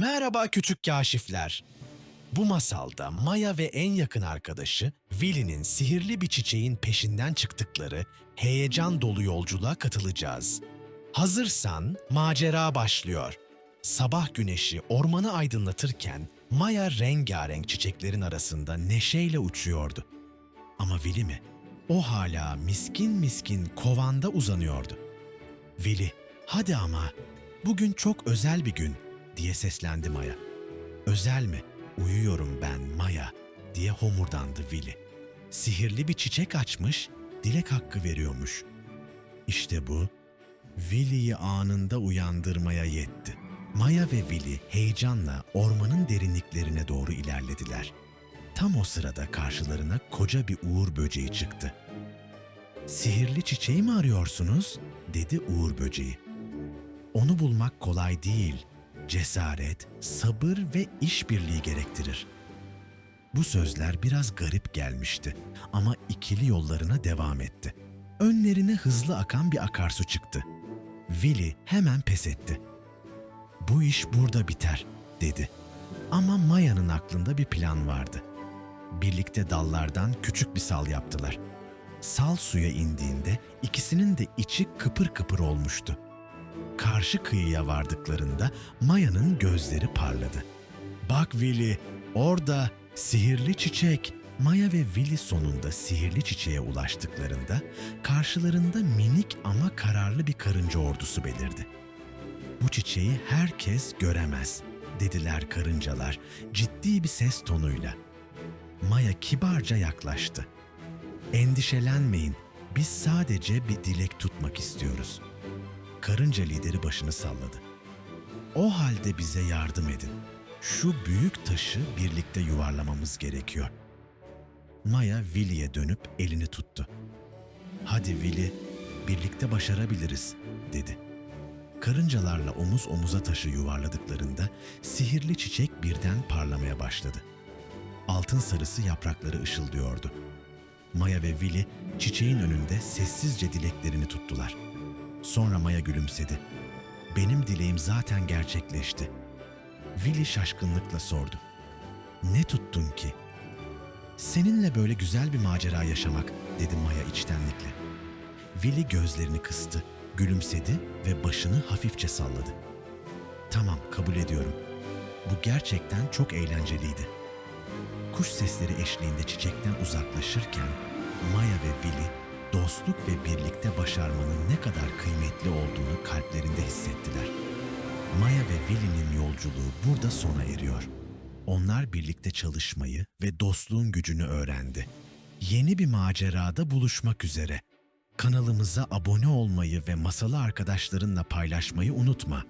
Merhaba küçük kaşifler. Bu masalda Maya ve en yakın arkadaşı Willy'nin sihirli bir çiçeğin peşinden çıktıkları heyecan dolu yolculuğa katılacağız. Hazırsan macera başlıyor. Sabah güneşi ormanı aydınlatırken Maya rengarenk çiçeklerin arasında neşeyle uçuyordu. Ama Willy mi? O hala miskin miskin kovanda uzanıyordu. Willy, hadi ama bugün çok özel bir gün diye seslendi Maya. Özel mi? Uyuyorum ben Maya diye homurdandı Willy. Sihirli bir çiçek açmış, dilek hakkı veriyormuş. İşte bu, Willy'yi anında uyandırmaya yetti. Maya ve Willy heyecanla ormanın derinliklerine doğru ilerlediler. Tam o sırada karşılarına koca bir uğur böceği çıktı. Sihirli çiçeği mi arıyorsunuz? dedi uğur böceği. Onu bulmak kolay değil. Cesaret, sabır ve işbirliği gerektirir. Bu sözler biraz garip gelmişti ama ikili yollarına devam etti. Önlerine hızlı akan bir akarsu çıktı. Willy hemen pes etti. Bu iş burada biter, dedi. Ama Maya'nın aklında bir plan vardı. Birlikte dallardan küçük bir sal yaptılar. Sal suya indiğinde ikisinin de içi kıpır kıpır olmuştu. Karşı kıyıya vardıklarında Maya'nın gözleri parladı. Bak Willy, orada sihirli çiçek. Maya ve Willy sonunda sihirli çiçeğe ulaştıklarında karşılarında minik ama kararlı bir karınca ordusu belirdi. Bu çiçeği herkes göremez, dediler karıncalar ciddi bir ses tonuyla. Maya kibarca yaklaştı. Endişelenmeyin, biz sadece bir dilek tutmak istiyoruz. Karınca lideri başını salladı. O halde bize yardım edin. Şu büyük taşı birlikte yuvarlamamız gerekiyor. Maya Willy'e dönüp elini tuttu. Hadi Willy, birlikte başarabiliriz, dedi. Karıncalarla omuz omuza taşı yuvarladıklarında sihirli çiçek birden parlamaya başladı. Altın sarısı yaprakları ışıldıyordu. Maya ve Willy çiçeğin önünde sessizce dileklerini tuttular. Sonra Maya gülümsedi. Benim dileğim zaten gerçekleşti. Willy şaşkınlıkla sordu. Ne tuttun ki? Seninle böyle güzel bir macera yaşamak, dedi Maya içtenlikle. Willy gözlerini kıstı, gülümsedi ve başını hafifçe salladı. Tamam, kabul ediyorum. Bu gerçekten çok eğlenceliydi. Kuş sesleri eşliğinde çiçekten uzaklaşırken Maya ve Willy dostluk ve birlikte başarmanın ne kadar kıymetli olduğunu kalplerinde hissettiler. Maya ve Willy'nin yolculuğu burada sona eriyor. Onlar birlikte çalışmayı ve dostluğun gücünü öğrendi. Yeni bir macerada buluşmak üzere. Kanalımıza abone olmayı ve masalı arkadaşlarınla paylaşmayı unutma.